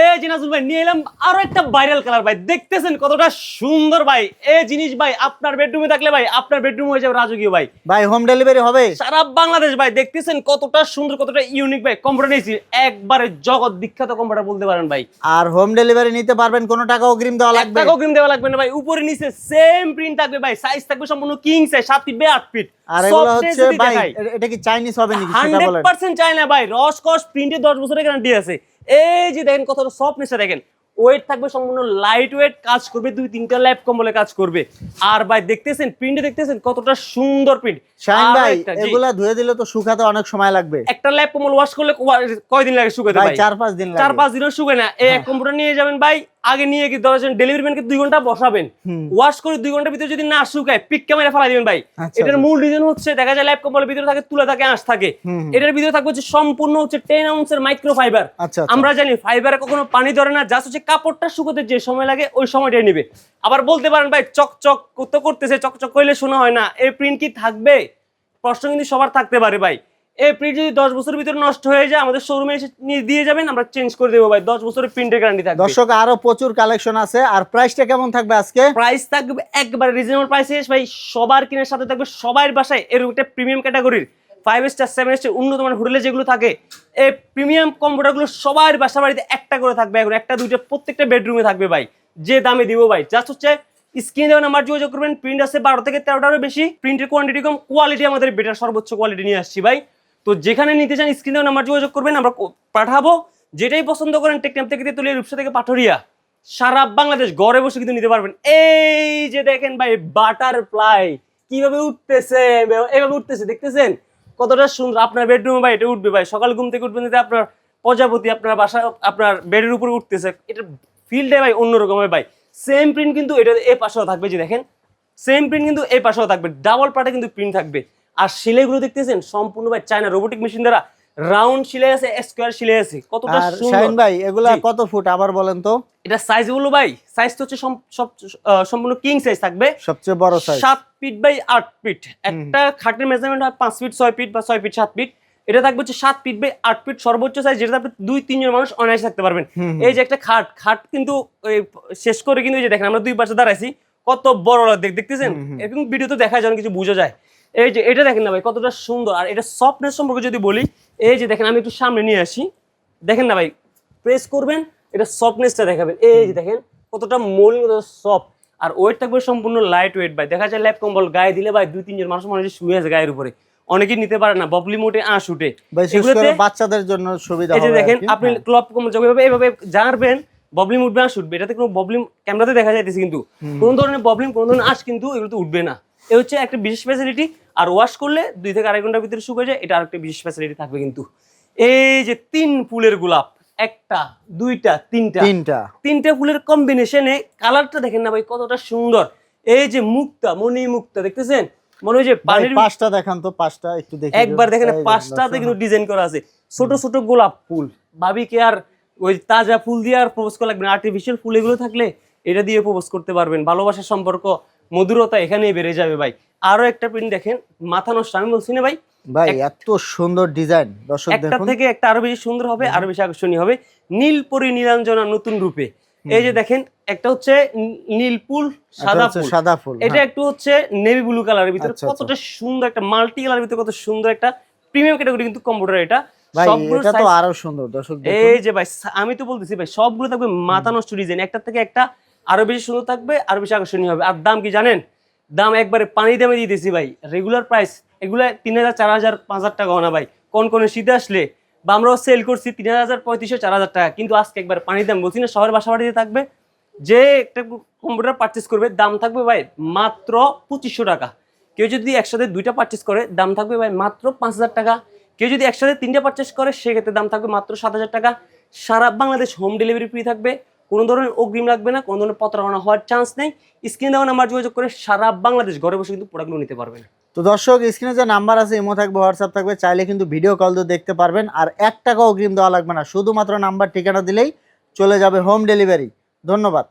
এই জিনাজুল ভাই নিয়ে এলাম আরও একটা ভাইরাল কালার ভাই। দেখতেছেন কতটা সুন্দর ভাই। এই জিনিস ভাই আপনার বেডরুমে থাকলে ভাই আপনার বেডরুম হয়ে যাবে রাজকীয় ভাই। ভাই হোম ডেলিভারি হবে। সারা বাংলাদেশ ভাই দেখতেছেন কতটা সুন্দর কতটা ইউনিক ভাই। কম্পিউটার নিয়েছি। একবারে জগৎ বিখ্যাত কম্পিউটার বলতে পারেন ভাই। আর হোম ডেলিভারি নিতে পারবেন কোনো টাকা অগ্রিম দেওয়া লাগবে। টাকাও ক্রিম দেওয়া লাগবে না ভাই। উপরে নিচে সেম প্রিন্ট থাকবে ভাই। সাইজ থাকবে সম্পূর্ণ কিং সাইজ সাত ফিট বাই আট ফিট আর এগুলো হচ্ছে ভাই এটা কি চাইনিজ হবে নাকি সেটা বলেন। পার্সেন্ট চাই না ভাই। রস কস প্রিন্টে দশ বছরের গ্যারান্টি আছে। এই যে দেখেন কতটা সফটনেসটা দেখেন। ওয়েট থাকবে সম্পূর্ণ লাইট ওয়েট কাজ করবে দুই তিনটা ল্যাপ কম্বলে কাজ করবে। আর ভাই দেখতেছেন প্রিন্ট দেখতেছেন কতটা সুন্দর প্রিন্ট শাইন ভাই এগুলা ধুয়ে দিলে তো শুকাতে অনেক সময় লাগবে। একটা ল্যাপ কম্বল ওয়াশ করলে কয়- কয়দিন লাগে শুকাতে ভাই চার পাঁচ দিন লাগে। চার পাঁচ দিনও শুকে না। এই এক কম্বলটা নিয়ে যাবেন ভাই আগে নিয়ে কি ধরেছেন ডেলিভারি ম্যানকে দুই ঘণ্টা বসাবেন। ওয়াশ করে দুই ঘণ্টার ভিতরে যদি না শুকায় পিক ক্যামেরা ফেলা দিবেন ভাই। আচ্ছা, এটার আচ্ছা। মূল রিজন হচ্ছে দেখা যায় ল্যাপ কম্বলের ভিতরে থাকে তুলে থাকে আঁশ থাকে। এটার ভিতরে থাকবে হচ্ছে সম্পূর্ণ হচ্ছে টেন আউন্সের মাইক্রো ফাইবার। আমরা জানি ফাইবারে কখনো পানি ধরে না জাস্ট হচ্ছে কাপড়টা শুকোতে যে সময় লাগে ওই সময়টাই নেবে। আবার বলতে পারেন ভাই চকচক তো করতেছে চকচক করলে শোনা হয় না। এই প্রিন্ট কি থাকবে? প্রশ্ন কিন্তু সবার থাকতে পারে ভাই। এই প্রিন্ট যদি দশ বছরের ভিতরে নষ্ট হয়ে যায় আমাদের শোরুমে এসে নিয়ে দিয়ে যাবেন আমরা চেঞ্জ করে দেবো ভাই। দশ বছরের প্রিন্টের গ্যারান্টি থাকবে। দর্শক আরও প্রচুর কালেকশন আছে। আর প্রাইসটা কেমন থাকবে আজকে? প্রাইস থাকবে একবারে রিজনেবল প্রাইসে ভাই সবার কিনের সাথে থাকবে সবার বাসায় এর একটা প্রিমিয়াম ক্যাটাগরির ফাইভ স্টার সেভেন স্টার উন্নত মানের হোটেলে যেগুলো থাকে এই প্রিমিয়াম কম্পিউটারগুলো সবার বাসা বাড়িতে একটা করে থাকবে এখন। একটা দুইটা প্রত্যেকটা বেডরুমে থাকবে ভাই। যে দামে দিব ভাই। জাস্ট হচ্ছে স্ক্রিনে দেওয়া নাম্বার যোগাযোগ করবেন। প্রিন্ট আছে বারো থেকে তেরোটারও বেশি। প্রিন্টের কোয়ান্টিটি কম কোয়ালিটি আমাদের বেটার সর্বোচ্চ কোয়ালিটি নিয়ে আসছি ভাই। তো যেখানে নিতে চান স্ক্রিনে নাম্বার যোগাযোগ করবেন, আমরা পাঠাবো। যেটাই পছন্দ করেন টেকনাম থেকে তুলে রূপসা থেকে পাঠরিয়া, সারা বাংলাদেশ ঘরে বসে কিন্তু নিতে পারবেন। এই যে দেখেন ভাই বাটারফ্লাই কীভাবে উঠতেছে, এভাবে উঠতেছে, দেখতেছেন? কতটা সুন্দর। আপনার বেডরুমে ভাই, এটা উঠবে ভাই। সকাল ঘুম থেকে উঠবেন আপনার প্রজাপতি আপনার বাসা, আপনার বেডের উপরে উঠতেছে এটা ফিল্ডে ভাই অন্যরকম হবে ভাই। সেম প্রিন্ট কিন্তু এটা এ পাশেও থাকবে, যে দেখেন? সেম প্রিন্ট কিন্তু এ পাশেও থাকবে। ডাবল পার্টে কিন্তু প্রিন্ট থাকবে। আর সেলাইগুলো দেখতেছেন? সম্পূর্ণ ভাই চায়না রোবোটিক মেশিন দ্বারা রাউন্ড সিলাই আছে স্কোয়ার সিলাই আছে। কতটা সুন্দর। ভাই এগুলা কত ফুট আবার বলেন তো? এটা সাইজগুলো ভাই সাইজ তো হচ্ছে সম্পূর্ণ কিং সাইজ থাকবে। সবচেয়ে বড় সাইজ সাত ফিট বাই আট ফিট একটা খাটের মেজারমেন্ট হয় পাঁচ ফিট ছয় ফিট বা ছয় ফিট সাত ফিট এটা থাকবে হচ্ছে সাত ফিট বাই আট ফিট সর্বোচ্চ সাইজ যেটা আপনি দুই তিনজন মানুষ অনায়াসে থাকতে পারবেন। এই যে একটা খাট খাট কিন্তু শেষ করে কিন্তু এই যে দেখেন আমরা দুই পাশে দাঁড়াইছি। কত বড় দেখ দেখতেছেন এরকম ভিডিও তো দেখা যায় কিছু বোঝা যায়। এই যে এটা দেখেন না ভাই কতটা সুন্দর। আর এটা সফটনেস সম্পর্কে যদি বলি এই যে দেখেন আমি একটু সামনে নিয়ে আসি। দেখেন না ভাই প্রেস করবেন এটা সফটনেসটা দেখাবেন। এই যে দেখেন কতটা মলিন কতটা সফট আর ওয়েট থাকবে সম্পূর্ণ লাইট ওয়েট ভাই। দেখা যায় ল্যাপ কম্বল গায়ে দিলে ভাই দুই তিনজন মানুষ মনে হয় শুয়ে আছে গায়ের উপরে। অনেকেই নিতে পারে না ববলি মোটে আঁশ উঠে। বাচ্চাদের জন্য সুবিধা এই যে দেখেন আপনি হ্যাঁ। ক্লব কম্বল যখন এভাবে এভাবে জানবেন ববলিম উঠবে আঁশ উঠবে। এটাতে কোনো ববলিম ক্যামেরাতে দেখা যাইতেছে কিন্তু। কোনো ধরনের ববলিম কোনো ধরনের আঁশ কিন্তু এগুলোতে উঠবে না। এ হচ্ছে একটা বিশেষ ফ্যাসিলিটি আর ওয়াশ করলে দুই থেকে আড়াই ঘণ্টার ভিতরে শুকিয়ে যায় এটা আরেকটা বিশেষ ফ্যাসিলিটি থাকবে কিন্তু। এই যে তিন ফুলের গোলাপ একটা দুইটা তিনটা। তিনটা। তিনটা ফুলের কম্বিনেশনে কালারটা দেখেন না ভাই কতটা সুন্দর। এই যে মুক্তা মনি মুক্তা দেখতেছেন? মনে হয় যে পানির পাঁচটা দেখান তো পাঁচটা একটু দেখি একবার দেখেন পাঁচটাতে কিন্তু ডিজাইন করা আছে। ছোট ছোট গোলাপ ফুল। ভাবিকে আর ওই তাজা ফুল দিয়ে আর প্রপোজ করা লাগবে না? আর্টিফিশিয়াল ফুল এগুলো থাকলে এটা দিয়ে প্রপোজ করতে পারবেন। ভালোবাসার সম্পর্ক মধুরতা এখানেই বেড়ে যাবে ভাই। আরও একটা প্রিন্ট দেখেন মাথা নষ্ট আমি বলছি না ভাই ভাই এত সুন্দর ডিজাইন দর্শক একটা থেকে একটা আরও বেশি সুন্দর হবে আরও বেশি আকর্ষণীয় হবে। নীলপরি নীলাঞ্জনা নতুন রূপে। এই যে দেখেন একটা হচ্ছে নী- নীলপুল এটা সাদা ফুল। সাদা ফুল এটা হ্যাঁ। একটু হচ্ছে নেভি ব্লু কালারের ভিতরে আচ্ছা, কতটা সুন্দর একটা মাল্টি কালারের ভিতরে কত সুন্দর একটা প্রিমিয়াম ক্যাটাগরি কিন্তু কম্পিউটার এটা। সবগুলো এটা তো আরও সুন্দর দর্শক এই যে ভাই আমি তো বলতেছি ভাই সবগুলো থাকবে মাথা নষ্ট ডিজাইন একটা থেকে একটা আরও বেশি সুন্দর থাকবে, আরও বেশি আকর্ষণীয় হবে। আর দাম কি জানেন? দাম একবারে পানি দামে দিয়ে দিয়েছি ভাই। রেগুলার প্রাইস এগুলো তিন হাজার চার হাজার পাঁচ হাজার টাকা না ভাই। কোন কোন শীতে আসলে, বা আমরাও সেল করছি তিন হাজার পঁয়ত্রিশশো চার হাজার টাকা। কিন্তু আজকে একবার পানি দাম বলছি না, শহরের বাসা বাড়িতে থাকবে। যে একটা কম্পিউটার পারচেস করবে, দাম থাকবে ভাই মাত্র পঁচিশশো টাকা। কেউ যদি একসাথে দুইটা পারচেস করে, দাম থাকবে ভাই মাত্র পাঁচ হাজার টাকা। কেউ যদি একসাথে তিনটা পারচেস করে, সেক্ষেত্রে দাম থাকবে মাত্র সাত হাজার টাকা। সারা বাংলাদেশ হোম ডেলিভারি ফ্রি থাকবে। কোনো ধরনের অগ্রিম লাগবে না, কোনো ধরনের প্রতারণা হওয়ার চান্স নেই। স্ক্রিনে দেওয়া নাম্বার যোগাযোগ করে সারা বাংলাদেশ ঘরে বসে কিন্তু প্রোডাক্টগুলো নিতে পারবেন। তো দর্শক, স্ক্রিনে যে নাম্বার আছে, ইমো থাকবে, হোয়াটসঅ্যাপ থাকবে, চাইলে কিন্তু ভিডিও কল দিয়ে দেখতে পারবেন। আর এক টাকা অগ্রিম দেওয়া লাগবে না, শুধুমাত্র নাম্বার ঠিকানা দিলেই চলে যাবে হোম ডেলিভারি ধন্যবাদ।